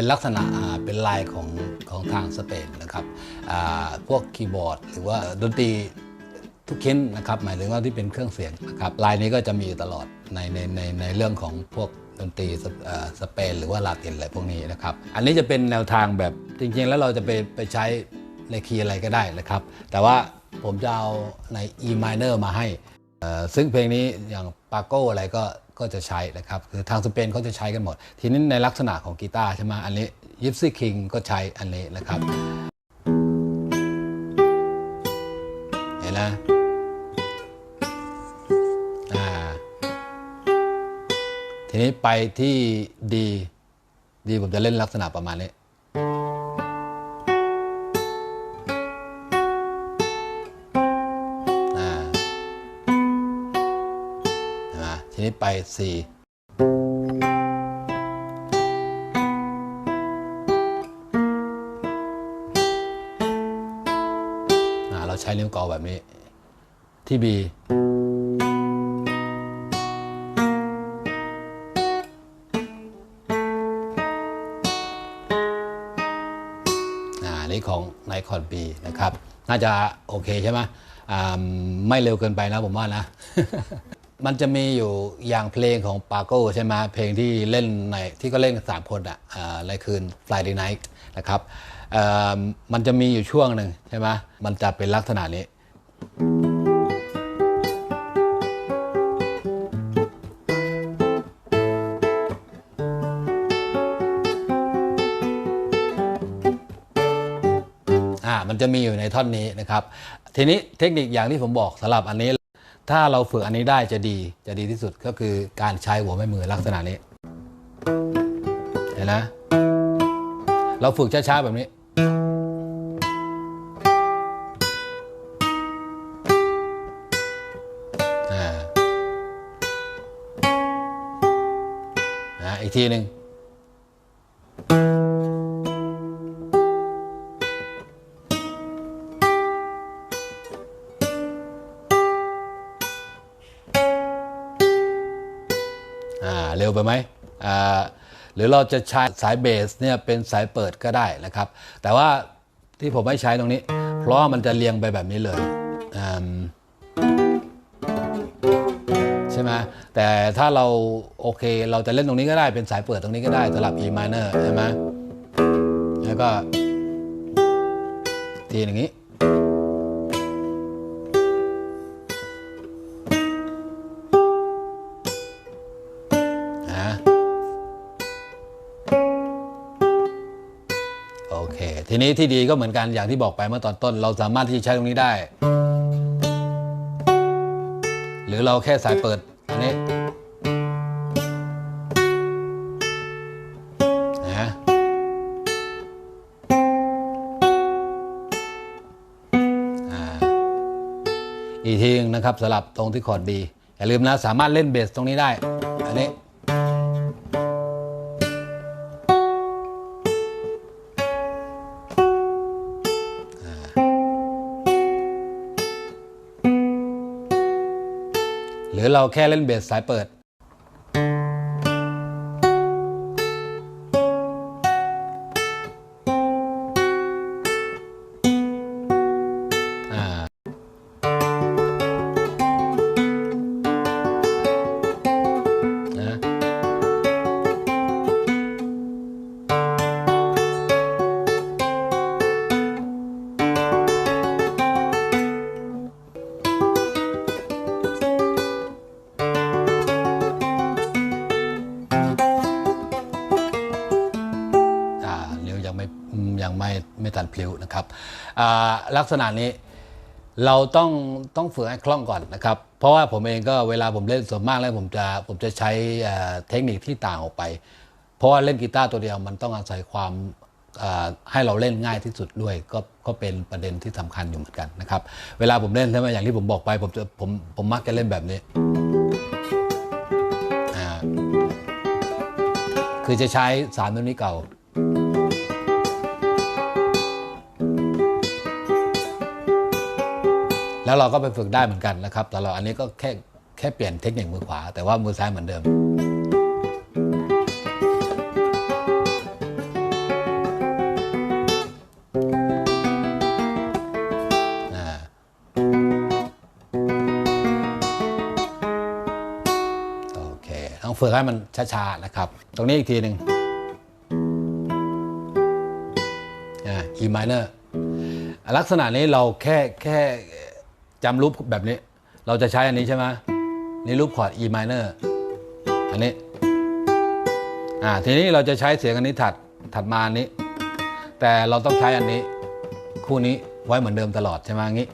เป็นลักษณะเป็นลายของของทางสเปนนะครับพวกคีย์บอร์ด หรือว่าดนตรีทุกชิ้นนะครับหมายถึงว่าที่เป็นเครื่องเสียงนะครับลายนี้ก็จะมีอยู่ตลอดในในในในเรื่องของพวกดนตรีสเปนหรือว่าลาตินอะไรพวกนี้นะครับ อันนี้จะเป็นแนวทางแบบจริง ๆ แล้วเราจะไปไปใช้ในคีย์อะไรก็ได้นะครับ แต่ว่าผมจะเอาใน E minor มาให้ ซึ่งเพลงนี้อย่างปาโก้อะไรก็ ก็จะใช้นะครับคือทางสเปนเขาจะใช้กันหมด ทีนี้ในลักษณะของกีตาร์ใช่ไหมอันนี้ยิปซี่คิงก็ใช้อันนี้นะครับเห็นนะอ่าทีนี้ไปที่ดีดีผมจะเล่นลักษณะประมาณนี้ ไป4อ่าเราใช้นิ้วกอแบบนี้ ที่ B อ่านี่ของไนคอน B นะครับ น่าจะโอเคใช่ไหมอ่าไม่เร็วเกินไปนะผมว่านะ มันจะมีอยู่อย่างเพลงของปาโก้ใช่ไหมเพลงที่เล่นในที่ก็เล่นสามคนอะอ่าในคืน Friday Night นะครับมันจะมีอยู่ช่วงหนึ่งใช่ไหมมันจะเป็นลักษณะนี้อ่ามันจะมีอยู่ในท่อนนี้นะครับ ทีนี้เทคนิคอย่างที่ผมบอกสำหรับอันนี้ ถ้าเราฝึกอันนี้ได้จะดีจะดีที่สุดก็คือการใช้หัวแม่มือลักษณะนี้ เห็นนะเราฝึกช้าๆแบบนี้อ่าอีกทีหนึ่ง วไปไหมหรือเราจะใช้สายเบสเนี่ยเป็นสายเปิดก็ได้นะครับ แต่ว่าที่ผมไม่ใช้ตรงนี้ เพราะมันจะเรียงไปแบบนี้เลยใช่ไหมแต่ถ้าเราโอเคเราจะเล่นตรงนี้ก็ได้เป็นสายเปิดตรงนี้ก็ได้สำหรับ E minor ใช่ไหมแล้วก็ทีอย่างนี้ ทีนี้ที่ดีก็เหมือนกันอย่างที่บอกไปเมื่อตอนต้น เราสามารถที่จะใช้ตรงนี้ได้ หรือเราแค่สายเปิดอันนี้นะอีกทีนึงนะครับสลับตรงที่คอร์ด B อย่าลืมนะสามารถเล่นเบสตรงนี้ได้ อันนี้ รือเราแค่เล่นเบสสายเปิด อ่า ไม่ไม่ตันพลิ้วนะครับลักษณะนี้เราต้องต้องฝึกให้คล่องก่อนนะครับ เพราะว่าผมเองก็เวลาผมเล่นส่วนมากแล้วผมจะผมจะใช้เทคนิคที่ต่างออกไป เพราะว่าเล่นกีตาร์ตัวเดียวมันต้องอาศัยความให้เราเล่นง่ายที่สุดด้วยก็ก็เป็นประเด็นที่สำคัญอยู่เหมือนกันนะครับเวลาผมเล่นใช่ไหมอย่างที่ผมบอกไปผมจะผมผมมักจะเล่นแบบนี้คือจะใช้สามตัวนี้เก่า แล้วเราก็ไปฝึกได้เหมือนกันนะครับ แต่เราอันนี้ก็แค่แค่เปลี่ยนเทคนิคมือขวา แต่ว่ามือซ้ายเหมือนเดิมฝึกให้มันช้าๆนะครับ ตรงนี้อีกทีหนึ่งอีมา E minor ลักษณะนี้เราแค่แค่ จำรูปแบบนี้ เราจะใช้อันนี้ใช่ไหมนี่รูปคอร์ด E minor อันนี้อ่าทีนี้เราจะใช้เสียงอันนี้ถัดถัดมาอันนี้ แต่เราต้องใช้อันนี้ คู่นี้ไว้เหมือนเดิมตลอดใช่ไหมงี้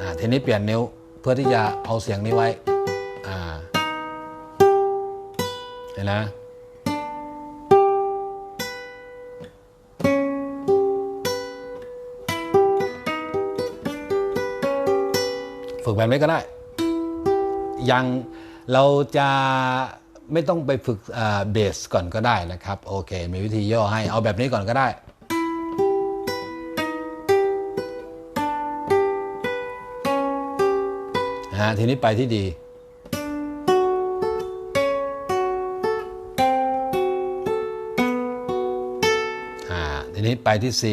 อ่าทีนี้เปลี่ยนนิ้วเพื่อที่จะเอาเสียงนี้ไว้อ่าเห็นนะ ฝึกแบบนี้ก็ได้ ยังเราจะไม่ต้องไปฝึกเบสก่อนก็ได้นะครับ โอเค มีวิธีย่อให้เอาแบบนี้ก่อนก็ได้นะฮะทีนี้ไปที่ดีทีนี้ไปที่ C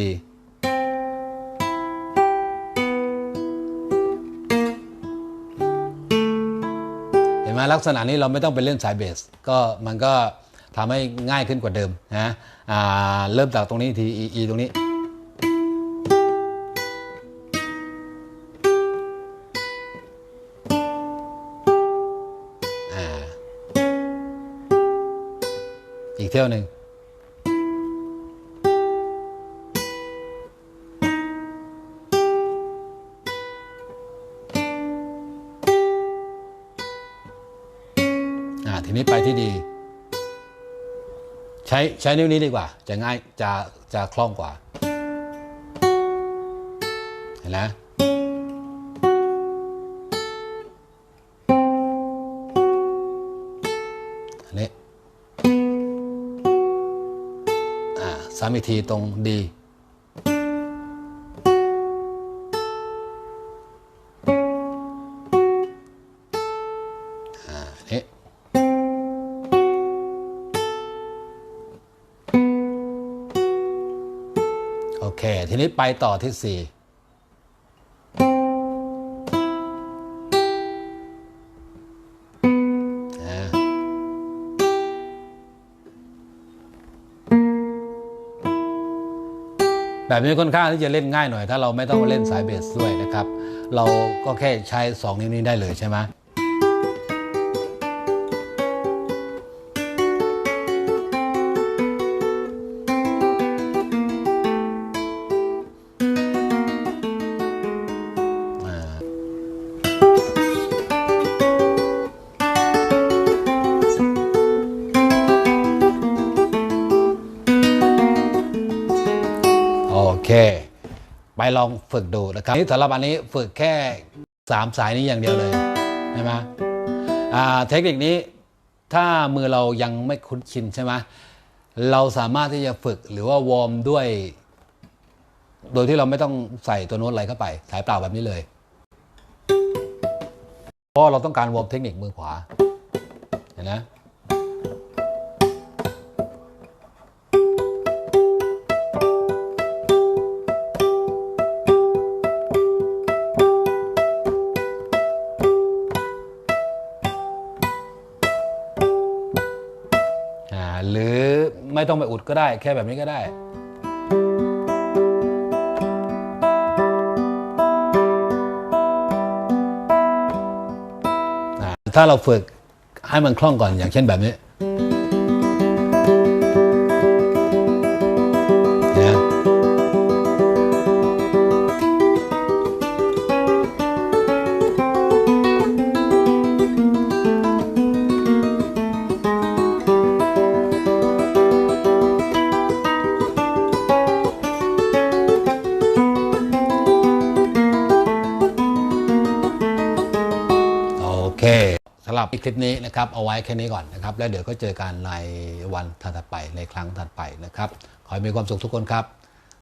ไหมลักษณะนี้เราไม่ต้องไปเล่นสายเบส ก็มันก็ทำให้ง่ายขึ้นกว่าเดิมนะเริ่มจากตรงนี้ที E E ตรงนี้ อีกเที่ยวหนึ่ง ช้ใช้นิ้วนี้ดีกว่า จะง่ายจะจะคล่องกว่า เห็นไหมอันนี้อ่าสามอีกทีตรงดี นี้ไปต่อที่4อ่แบบนี้ค่อนข้างที่จะเล่นง่ายหน่อย ถ้าเราไม่ต้องเล่นสายเบสด้วยนะครับ เราก็แค่ใช้ 2 นิ้วนี้ได้เลยใช่ไหม เค ไปลองฝึกดูนะครับนี่สำหรับอันนี้ฝึกแค่ 3 สายนี้อย่างเดียวเลยใช่ไหมอ่าเทคนิคนี้ถ้ามือเรายังไม่คุ้นชินใช่ไหมเราสามารถที่จะฝึกหรือว่าวอร์มด้วย โดยที่เราไม่ต้องใส่ตัวโน้ตอะไรเข้าไป สายเปล่าแบบนี้เลย เพราะเราต้องการวอร์มเทคนิคมือขวาเห็นนะอ่ ไม่ต้องไปอุดก็ได้ แค่แบบนี้ก็ได้ ถ้าเราฝึกให้มันคล่องก่อนอย่างเช่นแบบนี้ รับคลิปนี้นะครับเอาไว้แค่นี้ก่อนนะครับแล้วเดี๋ยวก็เจอกันในวันถัดไปในครั้งถัดไปนะครับขอให้มีความสุขทุกคนครับ